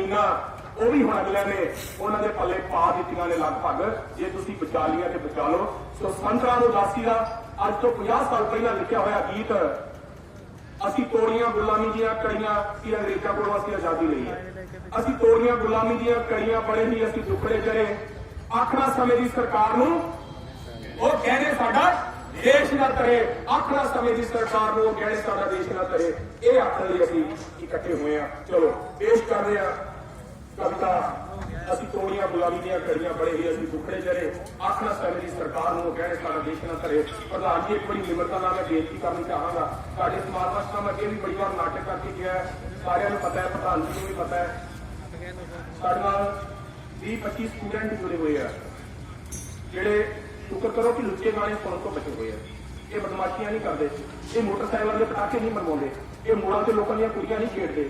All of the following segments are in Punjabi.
ਜ਼ਮੀਨਾਂ, ਉਹ ਵੀ ਹੁਣ ਅਗਲਿਆਂ ਨੇ ਉਹਨਾਂ ਦੇ ਪੱਲੇ ਪਾ ਦਿੱਤੀਆਂ ਨੇ ਲਗਭਗ। ਜੇ ਤੁਸੀਂ ਬਚਾ ਲਿਆ ਤੇ ਬਚਾ ਲਓ। ਸੋ ਸੰਤ ਰਾਮ ਉਦਾਸੀ ਦਾ ਅੱਜ ਤੋਂ 50 ਸਾਲ ਪਹਿਲਾਂ ਲਿਖਿਆ ਹੋਇਆ ਗੀਤ, ਅਸੀਂ ਤੋੜੀਆਂ ਗੁਲਾਮੀ ਦੀਆਂ ਕੜੀਆਂ ਕਿ ਅੰਗਰੇਜ਼ਾਂ ਕੋਲੋਂ ਅਸੀਂ ਆਜ਼ਾਦੀ ਲਈ ਹੈ। ਅਸੀਂ ਤੋੜੀਆਂ ਗੁਲਾਮੀ ਦੀਆਂ ਕੜੀਆਂ ਬੜੇ ਹੀ ਅਸੀਂ ਦੁੱਖੜੇ ਕਰੇ। ਆਖਣਾ ਸਮੇਂ ਦੀ ਸਰਕਾਰ ਨੂੰ, ਉਹ ਕਹਿੰਦੇ ਸਾਡਾ ਦੇਸ਼ ਨਾ ਤਰੇ। ਆਖਣਾ ਸਮੇਂ ਦੀ ਸਰਕਾਰ ਨੂੰ, ਉਹ ਕਹਿੰਦੇ ਸਾਡਾ ਦੇਸ਼ ਨਾ ਤਰੇ। ਇਹ ਆਖਣ ਲਈ ਅਸੀਂ ਇਕੱਠੇ ਹੋਏ ਆ ਚਲੋ, ਪੇਸ਼ ਕਰਦੇ ਆ ਕਵਿਤਾ, ਅਸੀਂ ਤੋੜੀਆਂ ਗੁਲਾਮੀ ਦੀਆਂ ਕੜੀਆਂ ਬੜੇ ਹੀ ਅਸੀਂ ਦੁੱਖੜੇ ਜਰੇ ਆਖਣਾ ਸਮੇਂ ਸਰਕਾਰ ਨੂੰ, ਉਹ ਸਾਡਾ ਦੇਸ਼ ਨਾ ਤਰੇ ਪ੍ਰਧਾਨ ਜੀ, ਇੱਕ ਬੜੀ ਨਿਮਰਤਾ ਨਾਲ ਮੈਂ ਬੇਨਤੀ ਕਰਨੀ ਚਾਹਾਂਗਾ। ਸਾਡੇ ਸਮਾਜ ਵਾਸਤੇ ਮੈਂ ਅੱਗੇ ਵੀ ਬੜੀ ਵਾਰ ਨਾਟਕ ਕਰਕੇ ਗਿਆ ਸਾਰਿਆਂ ਨੂੰ ਪਤਾ ਹੈ, ਪ੍ਰਧਾਨ ਜੀ ਨੂੰ ਵੀ ਪਤਾ ਹੈ। ਸਾਡੇ ਨਾਲ 20 25 ਸਟੂਡੈਂਟ ਜੁੜੇ ਹੋਏ ਆ, ਜਿਹੜੇ ਸ਼ੁਕਰ ਕਰੋ ਕਿ ਲੁੱਚੇ ਗਾਣੇ ਸੁਣਨ ਤੋਂ ਬਚੇ ਹੋਏ ਆ। ਇਹ ਬਦਮਾਸ਼ੀਆਂ ਨਹੀਂ ਕਰਦੇ। ਇਹ ਮੋਟਰਸਾਈਕਲਾਂ ਦੇ ਪਟਾਕੇ ਨਹੀਂ ਮਰਵਾਉਂਦੇ ਇਹ ਮੋੜਾਂ ਤੇ ਲੋਕਾਂ ਦੀਆਂ ਕੁੜੀਆਂ ਨਹੀਂ ਖੇਡਦੇ।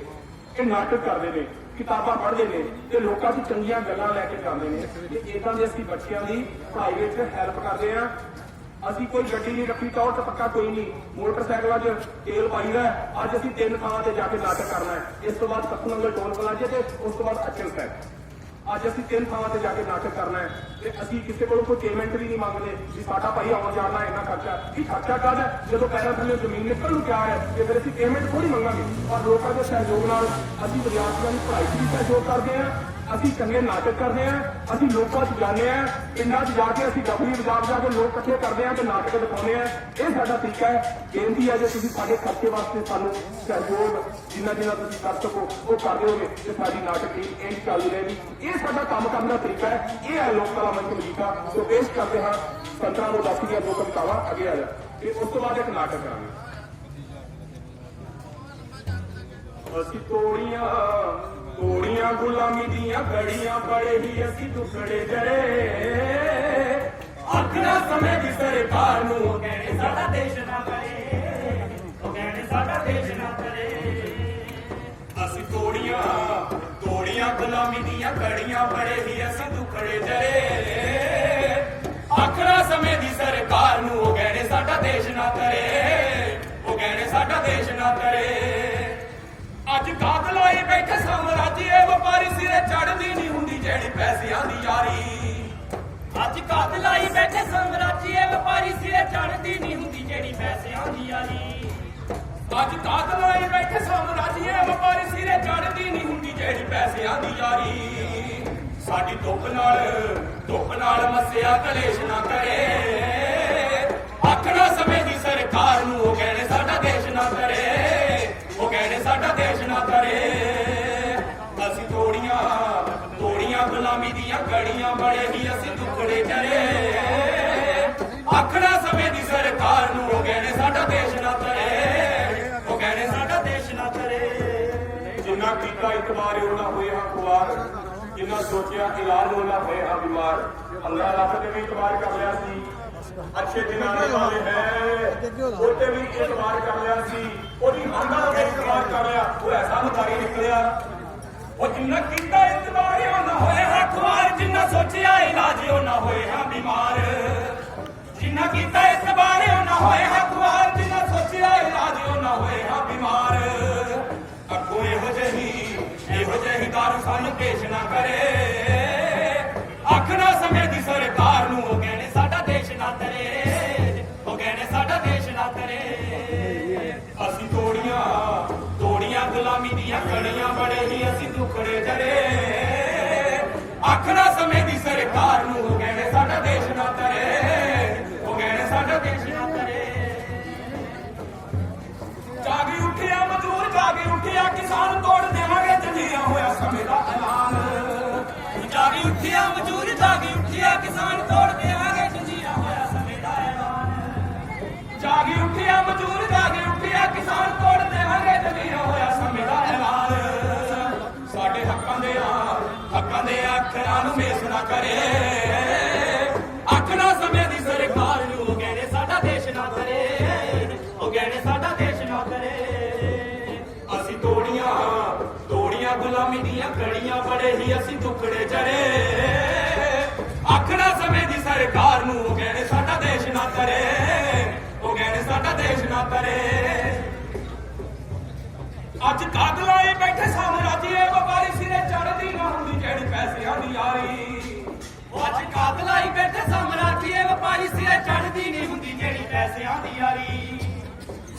ਇਹ ਨਾਟਕ ਕਰਦੇ ਨੇ। ਕਿਤਾਬਾਂ ਪੜ੍ਹਦੇ ਨੇ ਤੇ ਲੋਕਾਂ ਦੀ ਚੰਗੀਆਂ ਗੱਲਾਂ ਲੈ ਕੇ ਜਾਂਦੇ ਨੇ। ਤੇ ਇਦਾਂ ਦੇ ਅਸੀਂ ਬੱਚਿਆਂ ਦੀ ਪੜ੍ਹਾਈ ਵਿੱਚ ਹੈਲਪ ਕਰਦੇ ਆ ਅਸੀਂ ਕੋਈ ਗੱਡੀ ਨਹੀਂ ਰੱਖੀ ਤੌਰ ਤੇ ਪੱਕਾ ਕੋਈ ਨਹੀਂ। ਮੋਟਰਸਾਈਕਲਾਂ 'ਚ ਤੇਲ ਪਾਈਦਾ ਹੈ। ਅੱਜ ਅਸੀਂ ਤਿੰਨ ਥਾਵਾਂ ਤੇ ਜਾ ਕੇ ਨਾਟਕ ਕਰਨਾ ਹੈ। ਇਸ ਤੋਂ ਬਾਅਦ ਕੱਖੂ ਨੰਗਲ ਟੋਲ ਪਲਾਜ਼ੇ ਤੇ ਉਸ ਤੋਂ ਬਾਅਦ ਅਚਲ ਸਾਹਿਬ ਅੱਜ ਅਸੀਂ ਤਿੰਨ ਥਾਵਾਂ ਤੇ ਜਾ ਕੇ ਨਾਟਕ ਕਰਨਾ ਹੈ ਤੇ ਅਸੀਂ ਕਿਸੇ ਕੋਲੋਂ ਕੋਈ ਪੇਮੈਂਟ ਵੀ ਨਹੀਂ ਮੰਗਦੇ, ਵੀ ਸਾਡਾ ਭਾਈ ਆਉਣ ਜਾਣ ਦਾ ਇੰਨਾ ਖਰਚਾ ਕੀ ਖਰਚਾ ਕਾਹਦਾ ਹੈ? ਜਦੋਂ ਪੈਰਾਂ ਥੱਲੇ ਜ਼ਮੀਨ ਨਿਕਲ ਨੂੰ ਤਿਆਰ ਹੈ, ਤੇ ਫਿਰ ਅਸੀਂ ਪੇਮੈਂਟ ਥੋੜੀ ਮੰਗਾਂਗੇ। ਪਰ ਲੋਕਾਂ ਦੇ ਸਹਿਯੋਗ ਨਾਲ ਅਸੀਂ ਵਿਦਿਆਰਥੀਆਂ ਦੀ ਪੜ੍ਹਾਈ 'ਚ ਵੀ ਸਹਿਯੋਗ ਕਰਦੇ ਹਾਂ। ਅਸੀਂ ਚੰਗੇ ਨਾਟਕ ਕਰਦੇ ਹਾਂ, ਅਸੀਂ ਲੋਕਾਂ 'ਚ ਜਾਂਦੇ ਹਾਂ, ਪਿੰਡਾਂ 'ਚ ਜਾ ਕੇ ਅਸੀਂ ਡਬਲੀ ਵਜਾ ਵਜਾ ਕੇ ਲੋਕ ਇਕੱਠੇ ਕਰਦੇ ਹਾਂ ਤੇ ਨਾਟਕ ਦਿਖਾਉਂਦੇ ਹਾਂ। ਇਹ ਸਾਡਾ ਤਰੀਕਾ ਹੈ। ਬੇਨਤੀ ਹੈ ਜੇ ਤੁਸੀਂ ਸਾਡੇ ਖਰਚੇ ਵਾਸਤੇ ਸਾਨੂੰ ਸਹਿਯੋਗ ਜਿੰਨਾ ਜਿੰਨਾ ਤੁਸੀਂ ਕਰ ਸਕੋ, ਉਹ ਕਰ ਦਿਓਗੇ ਤੇ ਸਾਡੀ ਨਾਟਕ ਦੀ ਇੰਜ ਚੱਲਦੀ ਰਹੇਗੀ। ਇਹ ਸਾਡਾ ਕੰਮ ਕਰਨ ਦਾ ਤਰੀਕਾ ਹੈ। ਇਹ ਹੈ ਲੋਕ ਕਲਾ ਮੰਚ ਮਜੀਠਾ ਸੋ ਪੇਸ਼ ਕਰਦੇ ਹਾਂ ਸੰਤਰਾ ਨੂੰ ਦੱਸ ਦੀਆਂ ਦੋ ਕਵਿਤਾਵਾਂ, ਅੱਗੇ ਆ ਜਾ। ਤੇ ਉਸ ਤੋਂ ਬਾਅਦ ਇੱਕ ਨਾਟਕ ਕਰਾਂਗੇ। ਅਸੀਂ ਤੋੜੀਆਂ ਤੋੜੀਆਂ ਗੁਲਾਮੀ ਦੀਆਂ ਘੜੀਆਂ ਬੜੇ ਹੀ ਅਸੀਂ ਟੁਕੜੇ ਜਰੇ ਆਖਣਾ ਸਮੇਂ ਦੀ ਸਰਕਾਰ ਨੂੰ ਉਹ ਕਹਿੰਦੇ ਸਾਡਾ ਦੇਸ਼ ਨਾ ਕਰੇ ਉਹ ਕਹਿਣੇ ਸਾਡਾ ਦੇਸ਼ ਨਾ ਕਰੇ ਅਸੀਂ ਤੋੜੀਆਂ ਤੋੜੀਆਂ ਗੁਲਾਮੀ ਦੀਆਂ ਘੜੀਆਂ ਬੜੇ ਹੀ ਅਸੀਂ ਟੁਕੜੇ ਜਰੇ ਆਖਣਾ ਸਮੇਂ ਦੀ ਸਰਕਾਰ ਨੂੰ ਉਹ ਕਹਿਣੇ ਸਾਡਾ ਦੇਸ਼ ਨਾ ਕਰੇ ਉਹ ਕਹਿਣੇ ਸਾਡਾ ਦੇਸ਼ ਨਾ ਕਾਤ ਬੈਠੇ ਸਾਮਰਾਜੀ ਇਹ ਵਪਾਰੀ ਸਿਰੇ ਚੜਦੀ ਨਹੀਂ ਹੁੰਦੀ ਜਿਹੜੀ ਪੈਸਿਆਂ ਦੀ ਯਾਰੀ। ਅੱਜ ਕਾਤ ਲਾਈ ਬੈਠੇ ਸਾਮਰਾਜੀ, ਇਹ ਵਪਾਰੀ ਸਿਰੇ ਚੜਦੀ ਨਹੀਂ ਹੁੰਦੀ ਜਿਹੜੀ ਪੈਸਿਆਂ ਦੀ ਯਾਰੀ। ਅੱਜ ਕਾਤ ਲਾਈ ਬੈਠੇ ਸਾਮਰਾਜੀ, ਇਹ ਵਪਾਰੀ ਸਿਰੇ ਚੜਦੀ ਨਹੀਂ ਹੁੰਦੀ ਜਿਹੜੀ ਪੈਸਿਆਂ ਦੀ ਯਾਰੀ। ਸਾਡੀ ਧੁੱਪ ਨਾਲ ਧੁੱਪ ਨਾਲ ਮਸਿਆ ਕਲੇਸ਼ ਨਾ ਕਰੇ। ਆਖਣਾ ਸਮੇਂ ਦੀ ਸਰਕਾਰ ਨੂੰ ਬੜੇ ਹੀ ਅਸੀਂ ਟੁਕੜੇ ਚਰੇ ਆਖਣਾ ਸਮੇਂ ਦੀ ਸਰਕਾਰ ਨੂੰ ਉਹ ਕਹਿੰਦੇ ਸਾਡਾ ਦੇਸ਼ ਨਾ ਕਰੇ ਉਹ ਕਹਿੰਦੇ ਸਾਡਾ ਦੇਸ਼ ਨਾ ਕਰੇ ਜਿੰਨਾ ਕੀਤਾ ਇਤਬਾਰ ਉਹਨਾਂ ਹੋਏ ਖੁਆਰ ਜਿੰਨਾ ਸੋਚਿਆ ਇਲਾਜ ਉਹਨਾਂ ਹੋਏ ਬਿਮਾਰ ਅੱਲਾਹ ਰੱਬ ਤੇ ਵੀ ਇਤਬਾਰ ਕਰ ਲਿਆ ਸੀ। ਅੱਛੇ ਦਿਨਾਂ ਦੇ ਵਾਲੇ ਹੈ। ਉਹਤੇ ਵੀ ਇਤਬਾਰ ਕਰ ਲਿਆ ਸੀ। ਉਹਦੀ ਆਂਦਾ ਤੇ ਇਤਬਾਰ ਕਰ ਲਿਆ। ਉਹ ਐਸਾ ਮੁਤਾਰੀ ਨਿਕਲਿਆ। ਉਹ ਜਿੰਨਾ ਕੀਤਾ ਕੀਤਾ ਇਸ ਬਾਰੇ ਨਾ ਹੋਏ। ਜਾਗੀ ਉੱਠਿਆ, ਮਜ਼ਦੂਰ ਜਾਗੀ ਉੱਠਿਆ, ਕਿਸਾਨ ਤੋੜ ਦੇਵਾਂਗੇ ਜੰਜੀਰਾਂ ਹੋਇਆ ਸਮੇਂ ਦਾ ਐਲਾਨ। ਸਾਡੇ ਹੱਕਾਂ ਦੇ ਆ ਹੱਕਾਂ ਦੇ ਅੱਖਰਾਂ ਨੂੰ ਮੇਸ ਨਾ ਕਰੇ। ਆਖਣਾ ਸਮੇਂ ਦੀ ਸਰਕਾਰ ਨੂੰ, ਉਹ ਕਹਿੰਦੇ ਸਾਡਾ ਦੇਸ਼ ਨਾ ਕਰੇ। ਉਹ ਕਹਿੰਦੇ ਸਾਡਾ ਦੇਸ਼ ਨਾ ਕਰੇ। ਅਸੀਂ ਤੋੜੀਆਂ ਤੋੜੀਆਂ ਗੁਲਾਮੀ ਦੀਆਂ ਕੜੀਆਂ ਬੜੇ ਹੀ ਅਸੀਂ ਟੁਕੜੇ ਜਰੇ ਆਖਣਾ ਸਮੇਂ ਦੀ ਸਰਕਾਰ ਨੂੰ, ਉਹ ਕਹਿੰਦੇ ਸਾਡਾ ਦੇਸ਼ ਨਾ ਕਰੇ। ਸਾਡਾ ਦੇਸ਼ ਨਾ ਤਰੇ। ਅੱਜ ਕਾਗਲਾਂ ਹੀ ਬੈਠੇ ਸਾਮਰਾਜੀਏ ਵਪਾਰੀ ਸਿਰੇ ਚੜਦੀ ਨਾ ਹੁੰਦੀ ਜਿਹੜੀ ਪੈਸੇ ਦੀ ਆਈ। ਉਹ ਅੱਜ ਕਾਗਲਾਂ ਹੀ ਬੈਠੇ ਸਾਮਰਾਜੀਏ ਵਪਾਰੀ ਸਿਰੇ ਚੜਦੀ ਨਹੀਂ ਹੁੰਦੀ ਜਿਹੜੀ ਪੈਸੇ ਦੀ ਆਈ।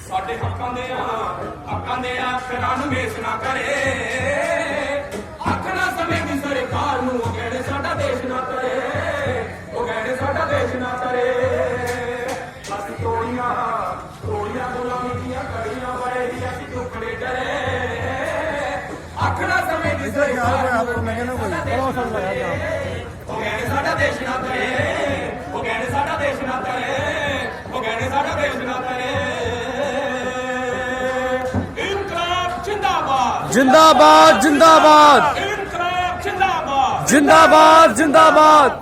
ਸਾਡੇ ਹੱਕਾਂ ਦੇ ਆ, ਹੱਕਾਂ ਦੇ ਆ ਅਖਰਾਂ ਨੂੰ ਮੇਸ ਨਾ ਕਰੇ। ਅੱਖਰਾਂ ਸਮੇਂ ਦੀ ਸਰਕਾਰ ਨੂੰ ਉਹ ਕਹਿਣੇ ਸਾਡਾ ਦੇਸ਼ ਨਾ ਕਰੇ ਉਹ ਕਹਿਣੇ ਸਾਡਾ ਦੇਸ਼ ਨਾ ਕਰੇ ਉਹ ਕਹਿਣੇ ਸਾਡਾ ਦੇਸ਼ ਨਾ ਕਰੇ ਇਨਕਲਾਬ ਜਿੰਦਾਬਾਦ। ਜਿੰਦਾਬਾਦ ਜਿੰਦਾਬਾਦ। ਇਨਕਲਾਬ ਜਿੰਦਾਬਾਦ। ਜਿੰਦਾਬਾਦ ਜਿੰਦਾਬਾਦ।